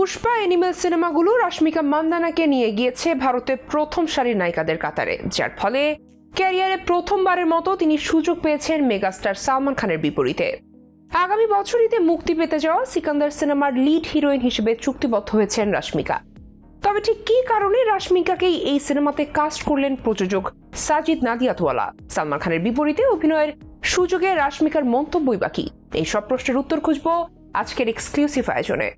Pushpa animal সিনেমাগুলো রাশ্মিকা মান্দানাকে নিয়ে গিয়েছে ভারতের প্রথম সারির নায়িকাদের কাতারে, যার ফলে ক্যারিয়ারে প্রথমবারের মতো তিনি সুযোগ পেয়েছেন মেগাস্টার সালমান খানের বিপরীতে। আগামী বছর ঈদে মুক্তি পেতে যাওয়া সিকান্দার সিনেমার লিড হিরোইন হিসেবে চুক্তিবদ্ধ হয়েছেন রাশ্মিকা। তবে ঠিক কী কারণে রাশ্মিকাকেই এই সিনেমাতে কাস্ট করলেন প্রযোজক সাজিদ নাদিয়াতওয়ালা? সালমান খানের বিপরীতে অভিনয়ের সুযোগে রাশ্মিকার মন্তব্যই বাকি। এই সব প্রশ্নের উত্তর খুঁজব আজকের এক্সক্লুসিভ আয়োজনে।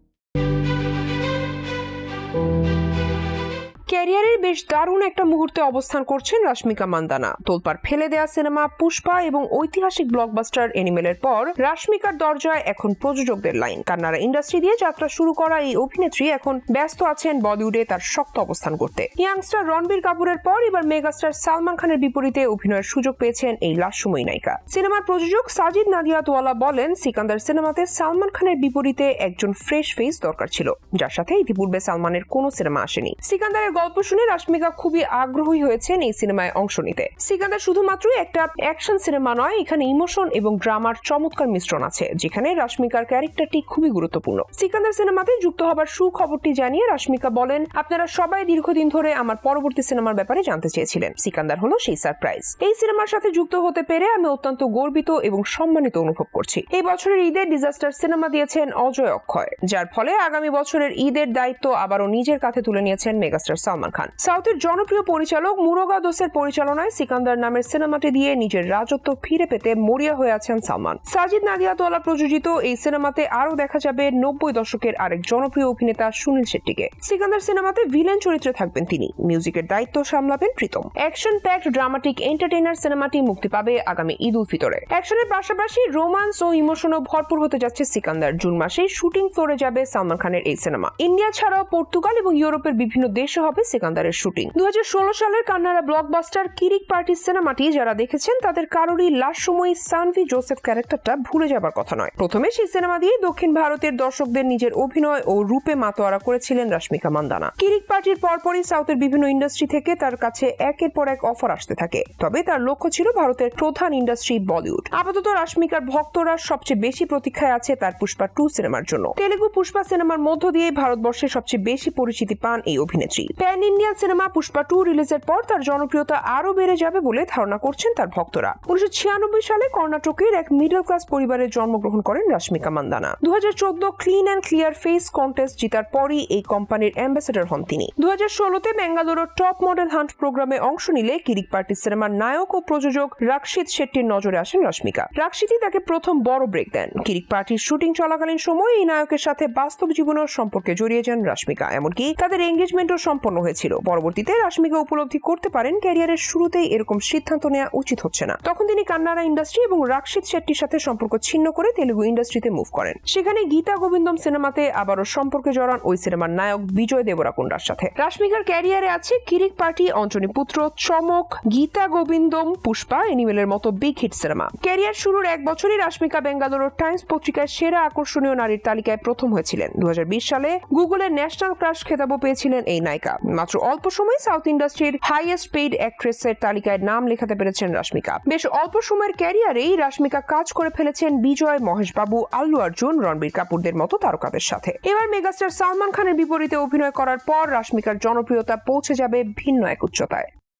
ক্যারিয়ারের বেশ দারুণ একটা মুহূর্তে অবস্থান করছেন রাশ্মিকা মান্দানা। তোলপার ফেলে দেয়া সিনেমা, পুষ্পা এবং ঐতিহাসিক ব্লকবাস্টার এনিমেলের পর রাশমিকার দরজায় এখন প্রযোজকদের লাইন। কান্নারা ইন্ডাস্ট্রি দিয়ে যাত্রা শুরু করা এই অভিনেত্রী এখন ব্যস্ত আছেন বলিউডে তার শক্ত অবস্থান করতে। ইয়াংস্টার রণবীর কাপুরের পর এবার মেগাস্টার সালমান খানের বিপরীতে অভিনয়ের সুযোগ পেয়েছেন এই লাস্যময়ী নায়িকা। সিনেমার প্রযোজক সাজিদ নাদিয়াতওয়ালা বলেন, সিকান্দার সিনেমাতে সালমান খানের বিপরীতে একজন ফ্রেশ ফেস দরকার ছিল, যার সাথে ইতিপূর্বে সালমানের কোনো সিনেমা আসেনি। সিকান্দারের গল্প শুনে রাশ্মিকা খুবই আগ্রহী হয়েছেন এই সিনেমায় অংশ নিতে। সিকান্দার শুধুমাত্র একটা অ্যাকশন সিনেমা নয়, এখানে ইমোশন এবং ড্রামার চমৎকার মিশ্রণ আছে, যেখানে রাশ্মিকার ক্যারেক্টারটি খুবই গুরুত্বপূর্ণ। সিকান্দার সিনেমাতে যুক্ত হবার সুখবরটি জানিয়ে রাশ্মিকা বলেন, আপনারা সবাই দীর্ঘদিন ধরে আমার পরবর্তী সিনেমার ব্যাপারে জানতে চেয়েছিলেন। সিকান্দার হলো সেই সারপ্রাইজ এই সিনেমার সাথে যুক্ত হতে পেরে আমি অত্যন্ত গর্বিত এবং সম্মানিত অনুভব করছি। এই বছরের ঈদের ডিজাস্টার সিনেমা দিয়েছেন অজয় অক্ষয়, যার ফলে আগামী বছরের ঈদের দায়িত্ব আবারও নিজের কাঁধে তুলে নিয়েছেন মেগাস্টার সালমান খান। সাউথের জনপ্রিয় পরিচালক মুরোগা দোসের পরিচালনায় সিকান্দার নামের সিনেমাটি দিয়ে নিজের রাজত্ব ফিরে পেতে মরিয়া হয়ে আছেন সালমান। সাজিদ নাদিয়াতওয়ালা প্রযোজিত এই সিনেমাতে আরও দেখা যাবে নব্বই দশকের আরেক জনপ্রিয় অভিনেতা সুনীল শেট্টিকে। সিকান্দার সিনেমাতে ভিলেন চরিত্রে থাকবেন তিনি। মিউজিকের দায়িত্ব সামলাবেন Pritam. Action packed dramatic entertainer সিনেমাটি মুক্তি পাবে আগামী ঈদ উল ফিতরে। অ্যাকশনের পাশাপাশি রোমান্স ও ইমোশনও ভরপুর হতে যাচ্ছে সিকান্দার। জুন মাসে শুটিং ফ্লোরে যাবে সালমান খানের এই সিনেমা। ইন্ডিয়া ছাড়াও পর্তুগাল এবং ইউরোপের বিভিন্ন দেশে হবে সিকান্দারের শুটিং। দুই হাজার ষোলো সালের কান্নারা ব্লকবাস্টার কিরিক পার্টি সিনেমাটি যারা দেখেছেন, তাদের কারোরই লাশ সময় সানভি জোসেফ ক্যারেক্টারটা ভুলে যাবার কথা নয়। প্রথমে সেই সিনেমা দিয়ে দক্ষিণ ভারতের দর্শকদের নিজের অভিনয় ও রূপে মাতোয়ারা করেছিলেন রাশ্মিকা মান্দানা। কিরিক পার্টির পরপরই সাউথের বিভিন্ন ইন্ডাস্ট্রি থেকে তার কাছে একের পর এক অফার আসতে থাকে। তবে তার লক্ষ্য ছিল ভারতের প্রধান ইন্ডাস্ট্রি বলিউড। আপাতত রাশ্মিকার ভক্তরা সবচেয়ে বেশি প্রতীক্ষায় আছে তার পুষ্পা টু সিনেমার জন্য। তেলেগু পুষ্পা সিনেমার মধ্য দিয়ে ভারতবর্ষে সবচেয়ে বেশি পরিচিতি পান এই অভিনেত্রী। Pan Indian cinema Pushpa two রিলিজের পর তার জনপ্রিয়তা আরও বেড়ে যাবে বলে ধারণা করছেন তার ভক্তরা। উনিশশো ছিয়ানব্বই সালে কর্ণাটকের এক মিডল ক্লাস পরিবারে জন্মগ্রহণ করেন রাশ্মিকা মান্দানা। দুহাজার চোদ্দ clean and clear face contest জিতার পরই এই কোম্পানির অ্যাম্বাসেডর হন তিনি। দু হাজার ষোলোতে বেঙ্গালুরুর টপ মডেল হান্ট প্রোগ্রামে অংশ নিলে কিরিক পার্টি সিনেমার নায়ক ও প্রযোজক রাক্ষিত শেট্টির নজরে আসেন রশ্মিকা। রাক্ষিতই তাকে প্রথম বড় ব্রেক দেন। কিরিক পার্টির শুটিং চলাকালীন সময় এই নায়কের সাথে বাস্তব জীবনের সম্পর্কে জড়িয়ে যান রাশ্মিকা। এমনকি তাদের এঙ্গেজমেন্টও সম্পন্ন হয়েছিল। পরবর্তীতে রাশ্মিকা উপলব্ধি করতে পারেন ক্যারিয়ারের শুরুতেই এরকম সিদ্ধান্ত নেওয়া উচিত হচ্ছে না। তখন তিনি কান্নাড়া ইন্ডাস্ট্রি এবং রাক্ষিত শেট্টির সাথে সম্পর্ক ছিন্ন করে তেলুগু ইন্ডাস্ট্রিতে মুভ করেন। সেখানে গীতা গোবিন্দম সিনেমাতে আবারও সম্পর্কে জড়ান ওই সিনেমার নায়ক বিজয় দেবরাকুন্ডার সাথে। রাশ্মিকার ক্যারিয়ারে আছে কিরিক পার্টি, অঞ্জনী পুত্র, চমক, গীতা গোবিন্দম, পুষ্পা, এনিমেলের মতো বিগ হিট সিনেমা। ক্যারিয়ার শুরুর এক বছরই রাশ্মিকা বেঙ্গালুরুর টাইমস পত্রিকায় সেরা আকর্ষণীয় নারীর তালিকায় প্রথম হয়েছিলেন। দু হাজার বিশ সালে গুগলের ন্যাশনাল ক্রাশ খেতাবও পেয়েছিলেন এই নায়িকা। মাত্র অল্প সময় সাউথ ইন্ডাস্ট্রির হাইয়েস্ট পেইড অ্যাক্ট্রেসের তালিকায় নাম লেখাতে পেরেছেন রাশমিকা। বেশ অল্প সময়ের ক্যারিয়ারেই রাশমিকা কাজ করে ফেলেছেন বিজয় মহেশবাবু, আল্লু অর্জুন, রণবীর কাপুরদের মতো তারকাদের সাথে। এবার মেগাস্টার সালমান খানের বিপরীতে অভিনয় করার পর রাশমিকার জনপ্রিয়তা পৌঁছে যাবে ভিন্ন এক উচ্চতায়।